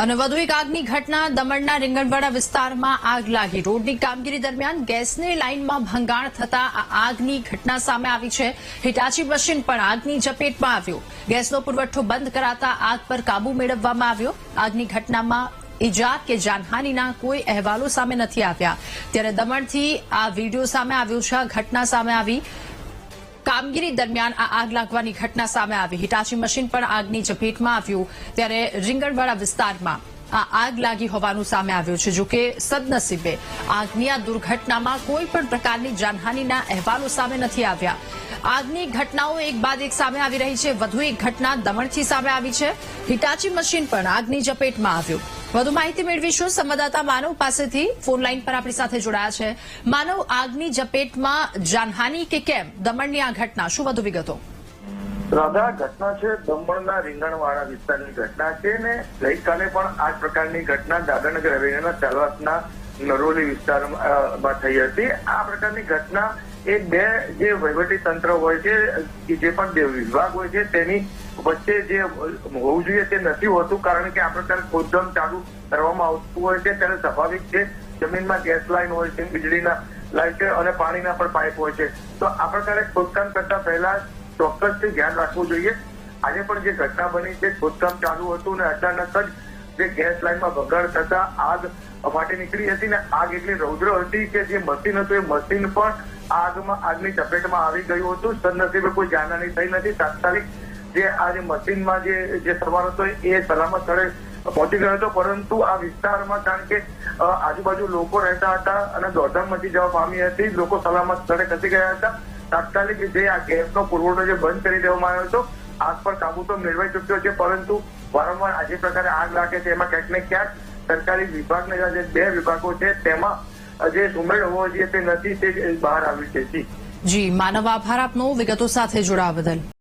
અને વધુ એક આગની ઘટના દમણના રીંગણવાડા વિસ્તારમાં આગ લાગી. રોડની કામગીરી દરમિયાન ગેસની લાઇનમાં ભંગાણ થતા આ આગની ઘટના સામે આવી છે. હિટાચી મશીન પણ આગની ઝપેટમાં આવ્યું. ગેસનો પુરવઠો બંધ કરાતા આગ પર કાબુ મેળવવામાં આવ્યો. આગની ઘટનામાં ઇજા કે જાનહાનીના કોઈ અહેવાલો સામે નથી આવ્યા. ત્યારે દમણથી આ વીડિયો સામે આવ્યો છે. આ ઘટના સામે આવી. કામગીરી દરમિયાન આ આગ લાગવાની ઘટના સામે આવી. હિટાચી મશીન પણ આગની ઝપેટમાં આવ્યું ત્યારે રીંગણવાડા વિસ્તારમાં આ આગ લાગી હોવાનું સામે આવ્યું છે. જોકે સદનસીબે આગની આ દુર્ઘટનામાં કોઈ પણ પ્રકારની જાનહાનીના અહેવાલો સામે નથી આવ્યા. આગની ઘટનાઓ એક બાદ એક સામે આવી રહી છે. વધુ એક ઘટના દમણથી સામે આવી છે. હિટાચી મશીન પણ આગની ઝપેટમાં આવ્યું. વધુ માહિતી મેળવીશું. સંવાદદાતા માનવ પાસેથી ફોન લાઈન પર આપણી સાથે જોડાયા છે. માનવ, આગની ઝપેટમાં જાનહાની કે કેમ? દમણની આ ઘટના, શું વધુ વિગતો? રાધા, ઘટના છે દમણના રીંગણવાળા વિસ્તારની ઘટના છે ને ગઈકાલે પણ આ પ્રકારની ઘટના દાદરનગર હવેલીના ચાલવાસના નરોલી વિસ્તારમાં થઈ હતી. આ પ્રકારની ઘટના એ બે જે વહીવટી તંત્ર હોય છે, કે જે પણ વિભાગ હોય છે, તેની વચ્ચે જે હોવું જોઈએ તે નથી હોતું, કારણ કે આપણે ત્યારે ખોદકામ ચાલુ કરવામાં આવતું હોય છે, ત્યારે સ્વાભાવિક છે, જમીનમાં ગેસ લાઈન હોય છે, વીજળીના લાઈન છે, અને પાણીના પણ પાઇપ હોય છે. તો આપણે ત્યારે ખોદકામ કરતા પહેલા ચોક્કસથી ધ્યાન રાખવું જોઈએ. આજે પણ જે ઘટના બની છે, ખોદકામ ચાલુ હતું ને અચાનક જ જે ગેસ લાઈનમાં ભગાડ થતા આગ ફાટી નીકળી હતી ને આગ એટલી રૌદ્ર હતી કે જે મશીન હતું, એ મશીન પણ આગમાં, આગની ચપેટમાં આવી ગયું હતું. સદનસીબે કોઈ જાનહાની થઈ નથી. તાત્કાલિક જે આ જે મશીનમાં જે જે સવાર હતો, એ સલામત સ્થળે પહોંચી ગયો હતો. પરંતુ આ વિસ્તારમાં કારણ કે આજુબાજુ લોકો રહેતા હતા અને દોડધામ મચી જવા પામી હતી. લોકો સલામત સ્થળે ખસી ગયા હતા. તાત્કાલિક જે આ ગેસનો પુરવઠો જે બંધ કરી દેવામાં આવ્યો હતો, આગ પર કાબુ તો મેળવાઈ ચુક્યો છે, પરંતુ વારંવાર આજે પ્રકારે આગ લાગે છે, એમાં ક્યાંક ને ક્યાંક સરકારી વિભાગના જે બે વિભાગો છે, તેમાં જે સુમેળ હોવો જોઈએ તે નથી, તે બહાર આવ્યું છે. જી, માનવ આભાર આપનો, વિગતો સાથે જોડાવા બદલ.